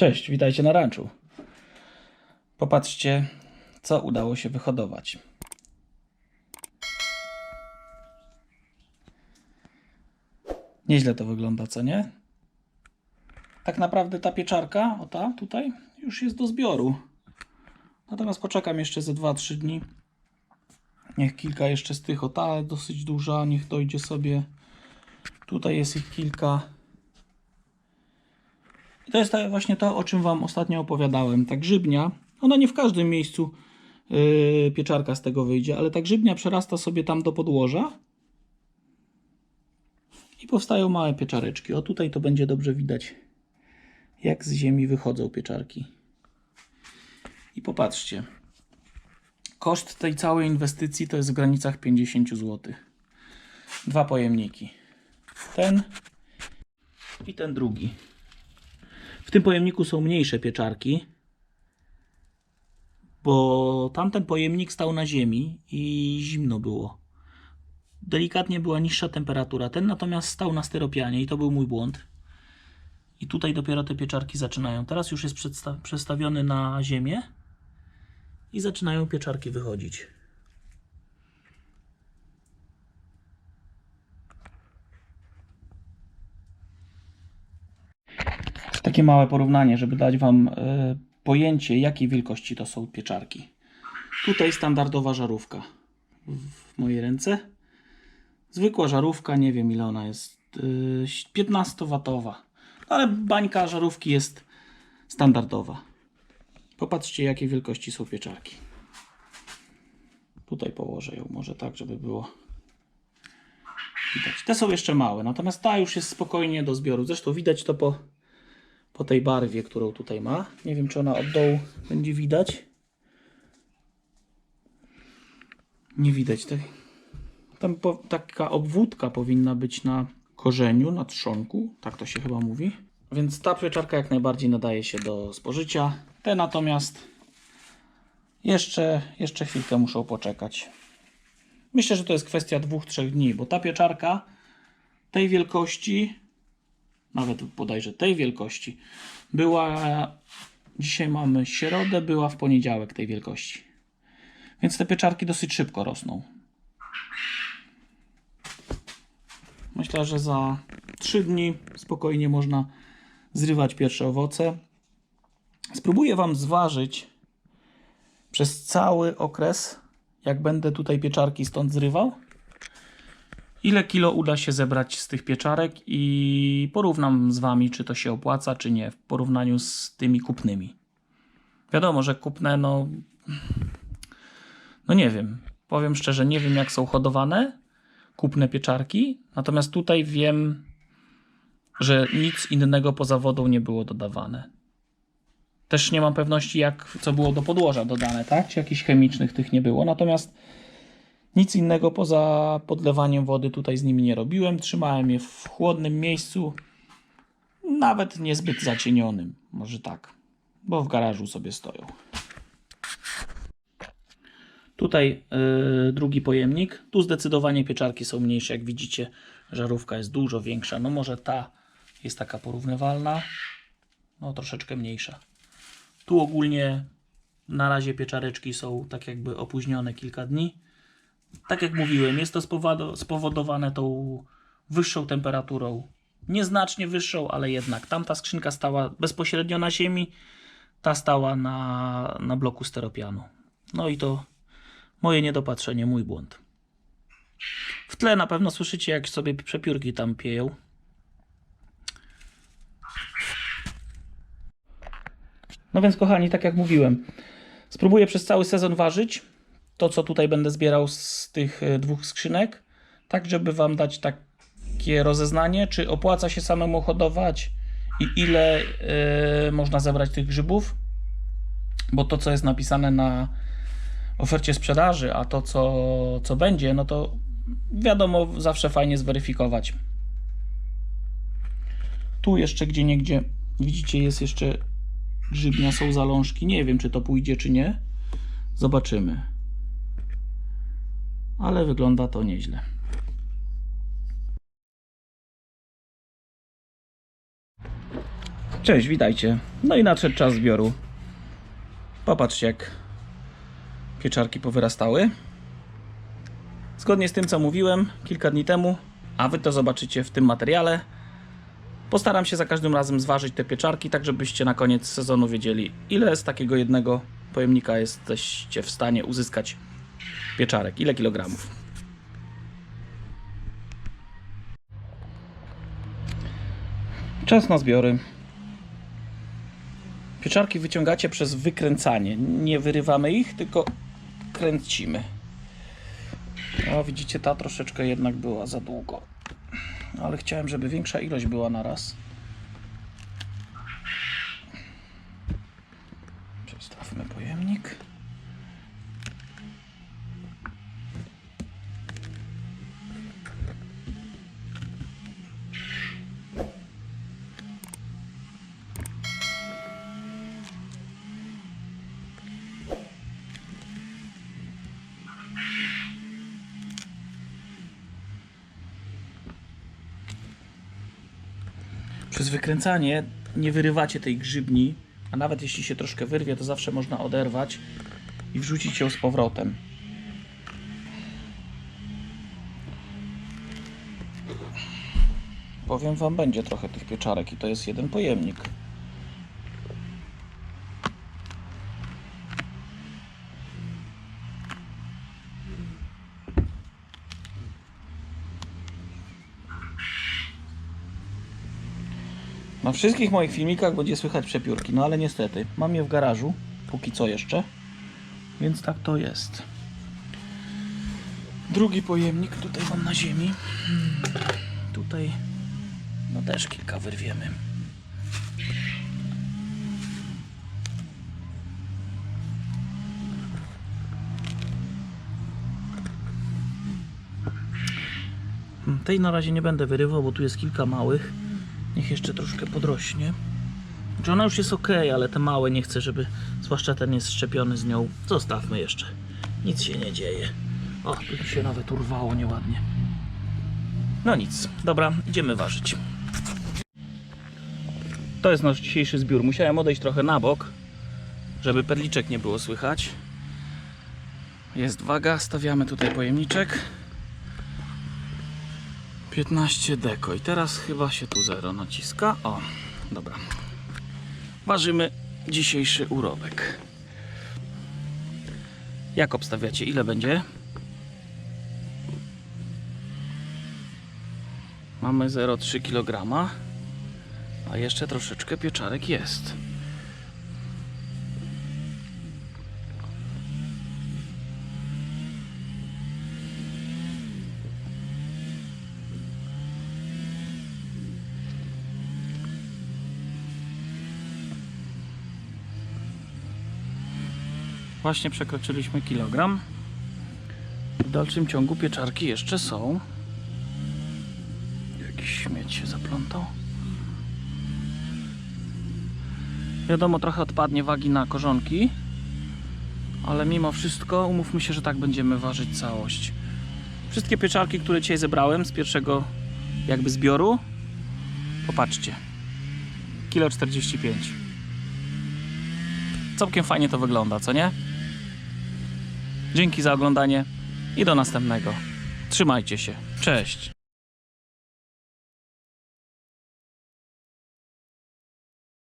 Cześć, witajcie na ranczu. Popatrzcie, co udało się wyhodować. Nieźle to wygląda, co nie? Tak naprawdę ta pieczarka, o ta tutaj, już jest do zbioru. Natomiast poczekam jeszcze ze 2-3 dni. Niech kilka jeszcze z tych, o ta dosyć duża, niech dojdzie sobie. Tutaj jest ich kilka. To jest tak właśnie to, o czym Wam ostatnio opowiadałem. Ta grzybnia, ona nie w każdym miejscu yy, pieczarka z tego wyjdzie, ale ta grzybnia przerasta sobie tam do podłoża i powstają małe pieczareczki. O tutaj to będzie dobrze widać, jak z ziemi wychodzą pieczarki. I popatrzcie, koszt tej całej inwestycji to jest w granicach 50 zł. Dwa pojemniki. Ten i ten drugi. W tym pojemniku są mniejsze pieczarki, bo tamten pojemnik stał na ziemi i zimno było. Delikatnie była niższa temperatura. Ten natomiast stał na styropianie i to był mój błąd. I tutaj dopiero te pieczarki zaczynają. Teraz już jest przestawiony na ziemię i zaczynają pieczarki wychodzić. Takie małe porównanie, żeby dać Wam e, pojęcie, jakiej wielkości to są pieczarki. Tutaj standardowa żarówka w mojej ręce. Zwykła żarówka, nie wiem ile ona jest, e, 15-watowa. Ale bańka żarówki jest standardowa. Popatrzcie, jakiej wielkości są pieczarki. Tutaj położę ją może tak, żeby było widać. Te są jeszcze małe, natomiast ta już jest spokojnie do zbioru. Zresztą widać to po, po tej barwie, którą tutaj ma. Nie wiem, czy ona od dołu będzie widać. Nie widać tej. Tam po, taka obwódka powinna być na korzeniu, na trzonku. Tak to się chyba mówi. Więc ta pieczarka jak najbardziej nadaje się do spożycia. Te natomiast jeszcze, jeszcze chwilkę muszą poczekać. Myślę, że to jest kwestia dwóch, trzech dni, bo ta pieczarka tej wielkości, nawet bodajże tej wielkości, była. Dzisiaj mamy środę, była w poniedziałek tej wielkości. Więc te pieczarki dosyć szybko rosną. Myślę, że za 3 dni spokojnie można zrywać pierwsze owoce. Spróbuję Wam zważyć przez cały okres, jak będę tutaj pieczarki stąd zrywał, ile kilo uda się zebrać z tych pieczarek i porównam z Wami, czy to się opłaca, czy nie, w porównaniu z tymi kupnymi. Wiadomo, że kupne, no, no nie wiem, powiem szczerze, nie wiem jak są hodowane kupne pieczarki, natomiast tutaj wiem, że nic innego poza wodą nie było dodawane. Też nie mam pewności, jak, co było do podłoża dodane, tak? Czy jakichś chemicznych tych nie było. Natomiast nic innego poza podlewaniem wody tutaj z nimi nie robiłem. Trzymałem je w chłodnym miejscu, nawet niezbyt zacienionym, może tak, bo w garażu sobie stoją. Tutaj yy, drugi pojemnik. Tu zdecydowanie pieczarki są mniejsze, jak widzicie. Żarówka jest dużo większa. No może ta jest taka porównywalna, no troszeczkę mniejsza. Tu ogólnie na razie pieczareczki są tak jakby opóźnione kilka dni. Tak jak mówiłem, jest to spowodo- spowodowane tą wyższą temperaturą. Nieznacznie wyższą, ale jednak. Tamta skrzynka stała bezpośrednio na ziemi, ta stała na, na bloku steropianu. No i to moje niedopatrzenie, mój błąd. W tle na pewno słyszycie, jak sobie przepiórki tam pieją. No więc kochani, tak jak mówiłem, spróbuję przez cały sezon ważyć to, co tutaj będę zbierał z tych e, dwóch skrzynek, tak żeby Wam dać takie rozeznanie, czy opłaca się samemu hodować i ile e, można zebrać tych grzybów, bo to, co jest napisane na ofercie sprzedaży, a to, co, co będzie, no to wiadomo, zawsze fajnie zweryfikować. Tu jeszcze gdzie niegdzie widzicie jest jeszcze grzybnia, są zalążki. Nie wiem, czy to pójdzie, czy nie. Zobaczymy. Ale wygląda to nieźle. Cześć. Witajcie. No i nadszedł czas zbioru. Popatrzcie, jak pieczarki powyrastały. Zgodnie z tym, co mówiłem kilka dni temu, a wy to zobaczycie w tym materiale, postaram się za każdym razem zważyć te pieczarki, tak żebyście na koniec sezonu wiedzieli, ile z takiego jednego pojemnika jesteście w stanie uzyskać pieczarek, ile kilogramów. Czas na zbiory. Pieczarki wyciągacie przez wykręcanie. Nie wyrywamy ich, tylko kręcimy. O, widzicie, ta troszeczkę jednak była za długo. Ale chciałem, żeby większa ilość była na raz. Przez wykręcanie nie wyrywacie tej grzybni, a nawet jeśli się troszkę wyrwie, to zawsze można oderwać i wrzucić ją z powrotem. Powiem wam, będzie trochę tych pieczarek i to jest jeden pojemnik. Na wszystkich moich filmikach będzie słychać przepiórki, no ale niestety mam je w garażu, póki co jeszcze, więc tak to jest. Drugi pojemnik tutaj mam na ziemi. Hmm, Tutaj no też kilka wyrwiemy. Hmm, Tej na razie nie będę wyrywał, bo tu jest kilka małych. Niech jeszcze troszkę podrośnie. Czy ona już jest ok, ale te małe nie chcę, żeby, zwłaszcza ten jest szczepiony z nią. Zostawmy jeszcze. Nic się nie dzieje. O, tu się nawet urwało nieładnie. No nic, dobra, idziemy ważyć. To jest nasz dzisiejszy zbiór. Musiałem odejść trochę na bok, żeby perliczek nie było słychać. Jest waga, stawiamy tutaj pojemniczek. 15 deko i teraz chyba się tu zero naciska. O, dobra. Ważymy dzisiejszy urobek. Jak obstawiacie, ile będzie? Mamy 0,3 kg, a jeszcze troszeczkę pieczarek jest. Właśnie przekroczyliśmy kilogram. W dalszym ciągu pieczarki jeszcze są. Jakiś śmieć się zaplątał. Wiadomo, trochę odpadnie wagi na korzonki, ale mimo wszystko umówmy się, że tak będziemy ważyć całość. Wszystkie pieczarki, które dzisiaj zebrałem z pierwszego jakby zbioru, popatrzcie. Kilo 45. Całkiem fajnie to wygląda, co nie? Dzięki za oglądanie i do następnego. Trzymajcie się. Cześć.